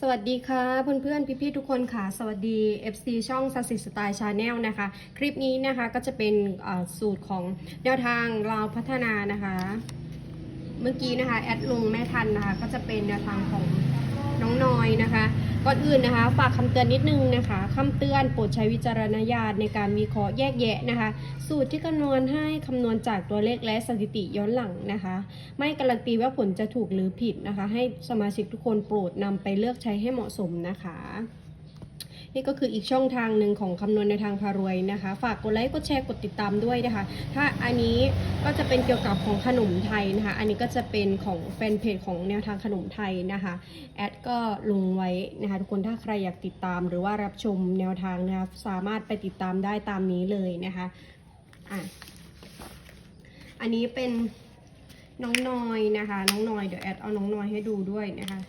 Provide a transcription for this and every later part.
สวัสดีค่ะเพื่อนๆพี่ๆทุกคนค่ะ สวัสดี FC ช่องสัสิสไตล์ชาแนลนะคะ คลิปนี้นะคะก็จะเป็นสูตรของแนวทางเราพัฒนานะคะ เมื่อกี้นะคะ แอดลุงไม่ทันนะคะ ก็จะเป็นแนวทางของ น้องนอยนะคะก่อนอื่นนะคะ ฝากคำเตือนนิดนึงนะคะคำเตือนโปรดใช้วิจารณญาณในการวิเคราะห์แยกแยะนะคะ สูตรที่คำนวณให้คำนวณจากตัวเลขและสถิติย้อนหลังนะคะ ไม่การันตีว่าผลจะถูกหรือผิดนะคะ ให้สมาชิกทุกคนโปรดนำไปเลือกใช้ให้เหมาะสมนะคะ นี่ก็คืออีกช่องทางหนึ่งของคำนวณในทางพารวยนะคะ ฝากกดไลค์กดแชร์กดติดตามด้วยนะคะ ถ้าอันนี้ก็จะเป็นเกี่ยวกับของขนมไทยนะคะ อันนี้ก็จะเป็นของแฟนเพจของแนวทางขนมไทยนะคะแอดก็ลงไว้นะคะทุกคนถ้าใครอยากติดตามหรือว่ารับชมแนวทางนะคะสามารถไปติดตามได้ตามนี้เลยนะคะอะอันนี้เป็นน้องนอยนะคะ น้องนอยเดี๋ยวแอดเอาน้องนอยให้ดูด้วยนะคะ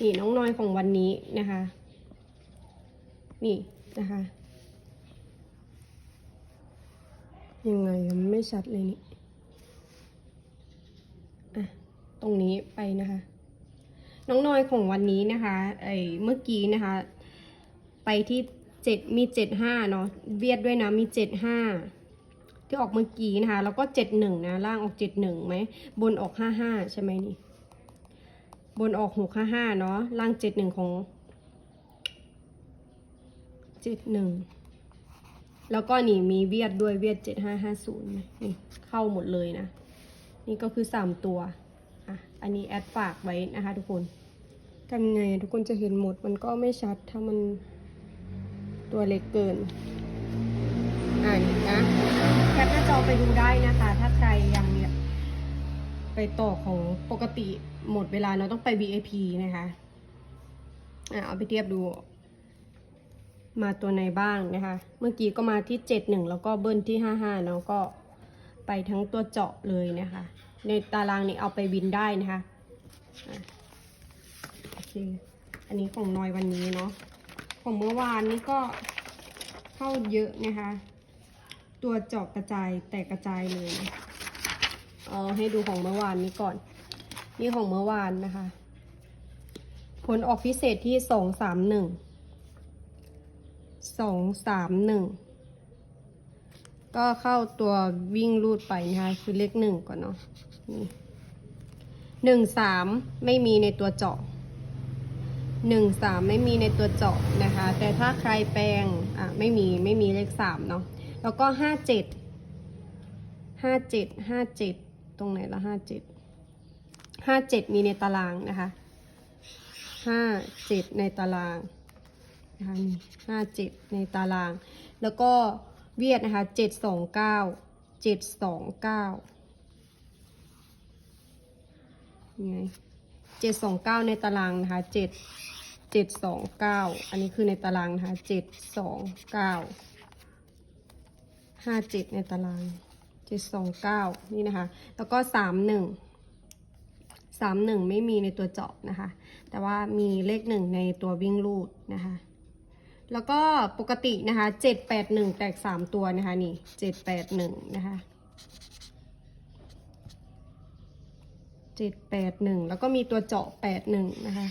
นี่น้องนอยของวันนี้นะคะ นี่นะคะยังไงมันไม่ชัดเลยนี่อะตรงนี้ไปนะคะ น้องนอยของวันนี้นะคะไอ้เมื่อกี้นะคะ ไปที่เจ็ดมีเจ็ดห้าเนาะเวียดด้วยนะมีเจ็ดห้าที่ออกเมื่อกี้นะคะ แล้วก็เจ็ดหนึ่งนะล่างออกเจ็ดหนึ่งไหมบนออกห้าห้าใช่ไหมนี่ บนออกหกห้าห้าเนาะล่างเจ็ดหนึ่งของ เจ็ดหนึ่งแล้วก็นี่มีเวียดด้วยเวียดเจ็ดห้าห้าศูนย์นี่เข้าหมดเลยนะ นี่ก็คือสามตัวอะอันนี้แอดฝากไว้นะคะทุกคนทำไงทุกคนจะเห็นหมดมันก็ไม่ชัดถ้ามันตัวเล็กเกินอ่านี่นะแคปหน้าจอไปดูได้นะคะ ถ้าใครยังเนี่ยไปต่อของปกติหมดเวลาเราต้องไป VIP นะคะอะเอาไปเทียบดู มาตัวไหนบ้างนะคะ เมื่อกี้ก็มาที่ 71 แล้วก็เบิ้ลที่ 55เนาะก็ไปทั้งตัวเจาะเลยนะคะ ในตารางนี้เอาไปวินได้นะคะอะโอเคอันนี้ของนอยวันนี้เนาะ ของเมื่อวานนี้ก็เข้าเยอะนะคะ ตัวเจาะกระจายแตกกระจายเลย เอาให้ดูของเมื่อวานนี้ก่อน นี่ของเมื่อวานนะคะ ผลออกพิเศษที่สองสามหนึ่ง สองสามหนึ่งก็เข้าตัววิ่งรูดไปนะคะคือเลขหนึ่งก่อนเนาะนี่หนึ่งสามไม่มีในตัวเจาะหนึ่งสามไม่มีในตัวเจาะนะคะ แต่ถ้าใครแปลงอะไม่มีไม่มีเลขสามเนาะแล้วก็ห้าเจ็ดห้าเจ็ดห้าเจ็ดตรงไหนละห้าเจ็ดห้าเจ็ดมีในตารางนะคะห้าเจ็ดในตาราง นะคะนี่ห้าเจ็ดในตาราง แล้วก็เวียดนะคะเจ็ดสองเก้าเจ็ดสองเก้าไงเจ็ดสองเก้าในตารางนะคะเจ็ดเจ็ดสองเก้าอันนี้คือในตารางนะคะเจ็ดสองเก้าห้าเจ็ดในตารางเจ็ดสองเก้านี่นะคะ แล้วก็สามหนึ่งสามหนึ่งไม่มีในตัวเจาะนะคะ แต่ว่ามีเลขหนึ่งในตัววิ่งลูดนะคะ แล้วก็ปกตินะคะเจ็ดแปดหนึ่งแตกสามตัวนะคะ นี่เจ็ดแปดหนึ่งนะคะเจ็ดแปดหนึ่งแล้วก็มีตัวเจาะแปดหนึ่งนะคะ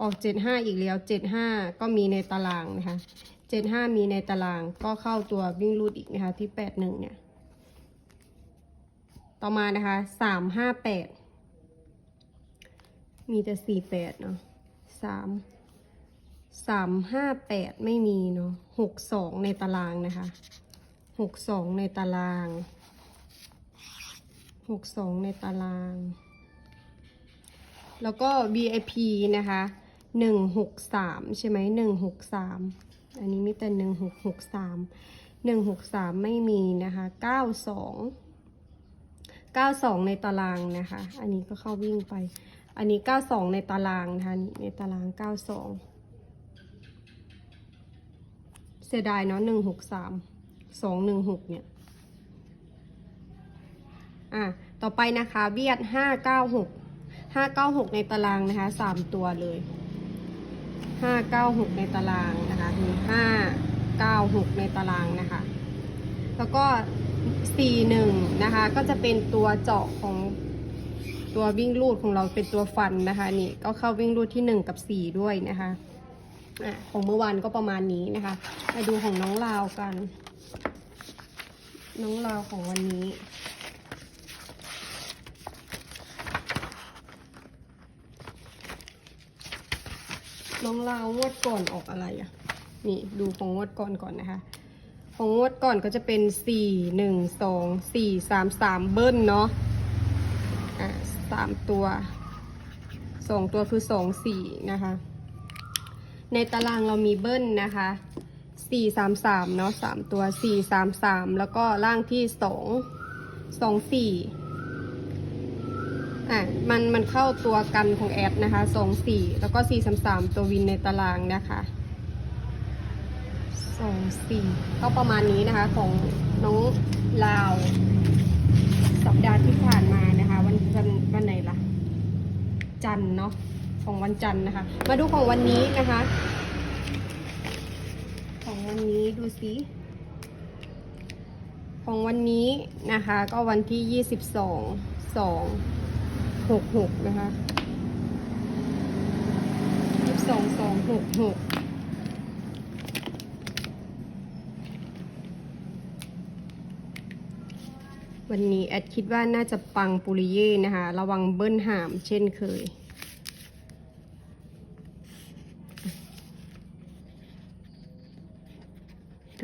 ออกเจ็ดห้าอีกแล้วเจ็ดห้าก็มีในตารางนะคะเจ็ดห้ามีในตารางก็เข้าตัววิ่งรูดอีกนะคะ ที่แปดหนึ่งเนี่ย ต่อมานะคะสามห้าแปดมีแต่สี่แปดเนาะสาม สามห้าแปดไม่มีเนาะหกสองในตารางนะคะหกสองในตารางหกสองในตาราง แล้วก็ VIP นะคะหนึ่งหกสามใช่ไหมหนึ่งหกสามอันนี้มีแต่หนึ่งหกหกสามหนึ่งหกสามไม่มีนะคะเก้าสอง92ในตารางนะคะ อันนี้ก็เข้าวิ่งไป อันนี้92ในตารางนะคะนี่ในตาราง92 เสียดายเนาะ163 216เนี่ย อะ ต่อไปนะคะเวียด596 596ในตารางนะคะ3ตัวเลย596ในตารางนะคะมี596ในตารางนะคะ แล้วก็41นะคะ ก็จะเป็นตัวเจาะของตัววิ่งรูดของเราเป็นตัวฟันนะคะนี่ก็เข้าวิ่งรูดที่1กับ4ด้วยนะคะ อะของเมื่อวานก็ประมาณนี้นะคะมาดูของน้องลาวกัน น้องลาวของวันนี้น้องลาวงวดก่อนออกอะไรอะ นี่ดูของงวดก่อนก่อนนะคะ ของงวดก่อนก็จะเป็นสี่หนึ่งสองสี่สามสามเบิ้ลเนาะ อะสามตัวสองตัวคือสองสี่นะคะ ในตารางเรามีเบิ้ลนะคะสี่สามสามเนาะสามตัวสี่สามสามแล้วก็ล่างที่สองสองสี่อะ มันมันเข้าตัวกันของแอดนะคะสองสี่แล้วก็สี่สามสามตัววินในตารางนะคะสองสี่ก็ประมาณนี้นะคะของน้องลาว สัปดาห์ที่ผ่านมานะคะ วันวันวันไหนล่ะ จันเนาะ ของวันจันทร์นะคะ มาดูของวันนี้นะคะ ของวันนี้ดูสิของวันนี้นะคะ ก็วันที่ยี่สิบสองสองหกหกนะคะยี่สิบสองสองหกหกวันนี้แอดคิดว่าน่าจะปังปุริเย่นะคะ ระวังเบิ้ลหามเช่นเคย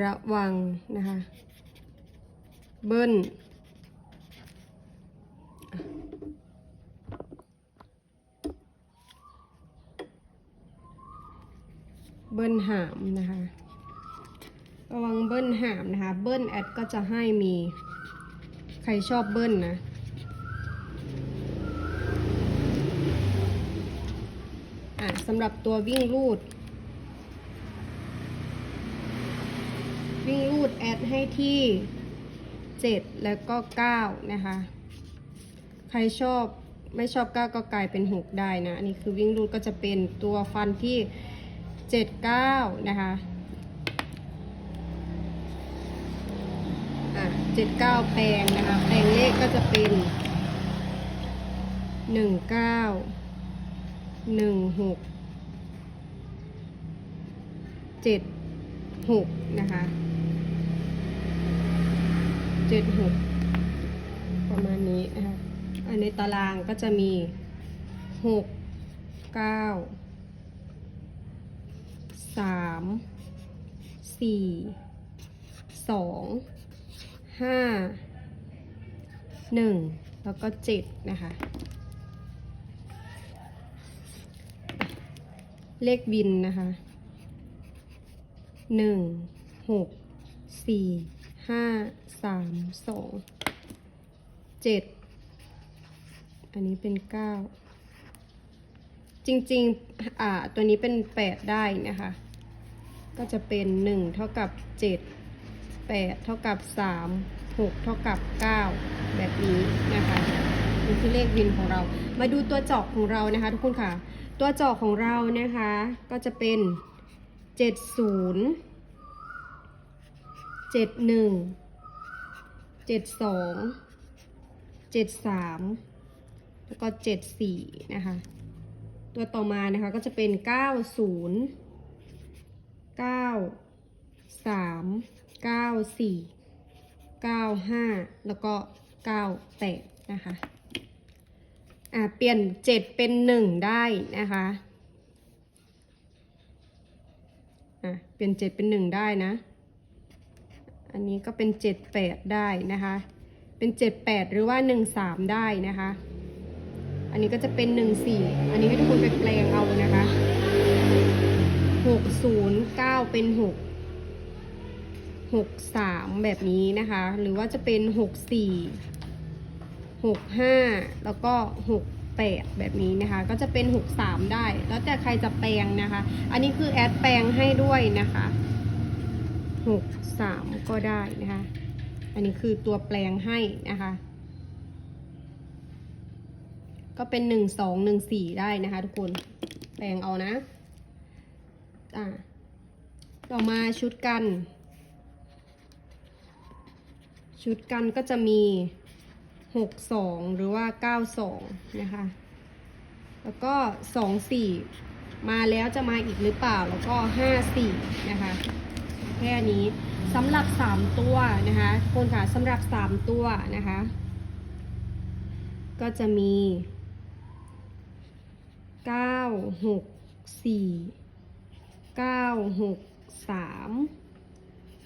ระวังนะคะ เบิ้ลเบิ้ลหามนะคะ ระวังเบิ้ลหามนะคะ เบิ้ลแอดก็จะให้มี ใครชอบเบิ้ลนะะสำหรับตัววิ่งรูด วิ่งรูดแอดให้ที่ 7 แล้วก็ 9 นะคะ ใครชอบไม่ชอบ 9 ก็กลายเป็น 6 ได้นะ อันนี้คือวิ่งรูดก็จะเป็นตัวฟันที่ 7 9 นะคะอะ7 9แปลงนะคะ แปลงเลขก็จะเป็น1 9 1 6 7 6นะคะ จ็ดหกประมาณนี้นะคะอันในตารางก็จะมีหกเก้าสามสี่สองห้าหนึ่งแล้วก็เจ็ดนะคะ เลขวินนะคะหนึ่งหกสี่ ห้าสามสองเจ็ดอันนี้เป็นเก้าจริงๆ อ่า ตัวนี้เป็นแปดได้นะคะ ก็จะเป็นหนึ่งเท่ากับเจ็ดแปดเท่ากับสามหกเท่ากับเก้าแบบนี้นะคะนี่คือเลขวินของเรา มาดูตัวเจาะของเรานะคะ ทุกคนค่ะ ตัวเจาะของเรานะคะ ก็จะเป็นเจ็ดศูนย์ เจ็ดหนึ่งเจ็ดสองเจ็ดสามแล้วก็เจ็ดสี่นะคะ ตัวต่อมานะคะก็จะเป็นเก้าศูนย์เก้าสามเก้าสี่เก้าห้าแล้วก็เก้าแปดนะคะอ่าเปลี่ยนเจ็ดเป็นหนึ่งได้นะคะอะเปลี่ยนเจ็ดเป็นหนึ่งได้นะ อันนี้ก็เป็นเจ็ดแปดได้นะคะ เป็นเจ็ดแปดหรือว่าหนึ่งสามได้นะคะ อันนี้ก็จะเป็นหนึ่งสี่อันนี้ให้ทุกคนไปแปลงเอานะคะหกศูนย์เก้าเป็นหกหกสามแบบนี้นะคะ หรือว่าจะเป็นหกสี่หกห้าแล้วก็หกแปดแบบนี้นะคะ ก็จะเป็นหกสามได้ แล้วแต่ใครจะแปลงนะคะ อันนี้คือแอดแปลงให้ด้วยนะคะ หกสามก็ได้นะคะ อันนี้คือตัวแปลงให้นะคะ ก็เป็นหนึ่งสองหนึ่งสี่ได้นะคะทุกคน แปลงเอานะ อ่าต่อมาชุดกัน ชุดกันก็จะมีหกสองหรือว่าเก้าสองนะคะ แล้วก็สองสี่มาแล้วจะมาอีกหรือเปล่า แล้วก็ห้าสี่นะคะ แค่นี้สำหรับ 3 ตัวนะคะคนค่ะสำหรับ 3 ตัวนะคะ ก็จะมี 9 6 4 9 6 3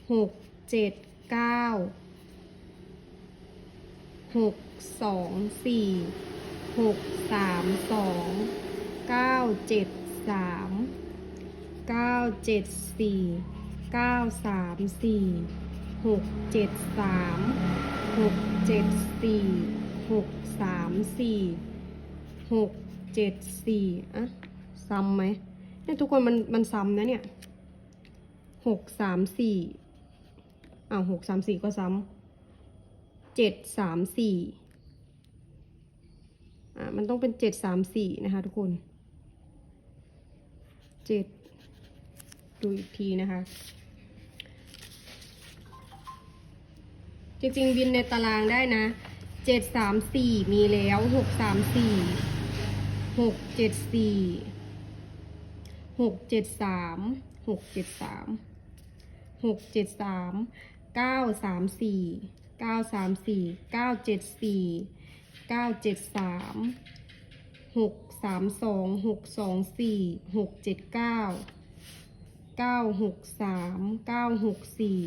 6 7 9 6 2 4 6 3 2 9 7 3 9 7 4 เก้าสามสี่หกเจ็ดสามหกเจ็ดสี่หกสามสี่หกเจ็ดสี่อะซ้ำไหมเนี่ยทุกคนมันมันซ้ำนะเนี่ยหกสามสี่อ้าวหกสามสี่ก็ซ้ำเจ็ดสามสี่อะมันต้องเป็นเจ็ดสามสี่นะคะทุกคนเจ็ดดูอีกทีนะคะ จริงๆ วินในตารางได้นะเจ็ดสามสี่มีแล้วหกสามสี่หกเจ็ดสี่หกเจ็ดสามหกเจ็ดสามหกเจ็ดสามเก้าสามสี่เก้าสามสี่เก้าเจ็ดสี่เก้าเจ็ดสามหกสามสองหกสองสี่หกเจ็ดเก้าเก้าหกสามเก้าหกสี่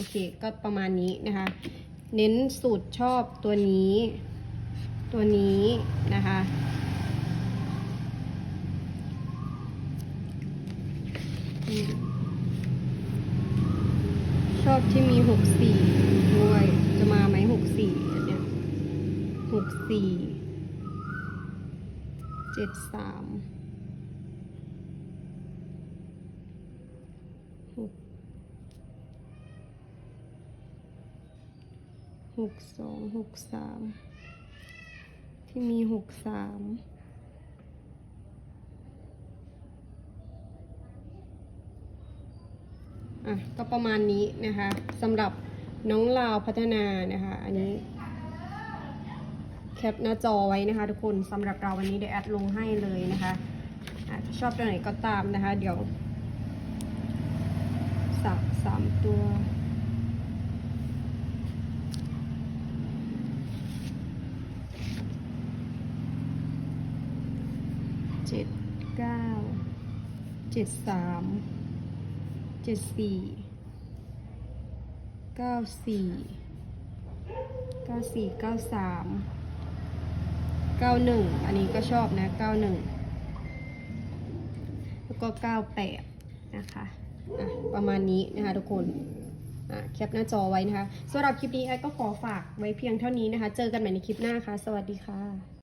โอเค ก็ประมาณนี้นะคะ เน้นสูตรชอบตัวนี้ ตัวนี้นะคะ ชอบที่มีหกสี่ด้วย จะมาไหมหกสี่เนี่ยหกสี่เจ็ดสามหก หกสองหกสามที่มีหกสามอะก็ประมาณนี้นะคะสำหรับน้องลาวพัฒนานะคะ อันนี้แคปหน้าจอไว้นะคะ ทุกคนสำหรับเราวันนี้เดี๋ยวแอดลงให้เลยนะคะอะชอบตัวไหนก็ตามนะคะ เดี๋ยวสับสามตัว เจ็ด เก้าเจ็ดสามเจ็ดสี่เก้าสี่เก้าสี่เก้าสามเก้าหนึ่งอันนี้ก็ชอบนะเก้าหนึ่งแล้วก็เก้าแปดนะคะอะประมาณนี้นะคะทุกคนอะแคปหน้าจอไว้นะคะสำหรับคลิปนี้แอดก็ขอฝากไว้เพียงเท่านี้นะคะ เจอกันใหม่ในคลิปหน้าค่ะ สวัสดีค่ะ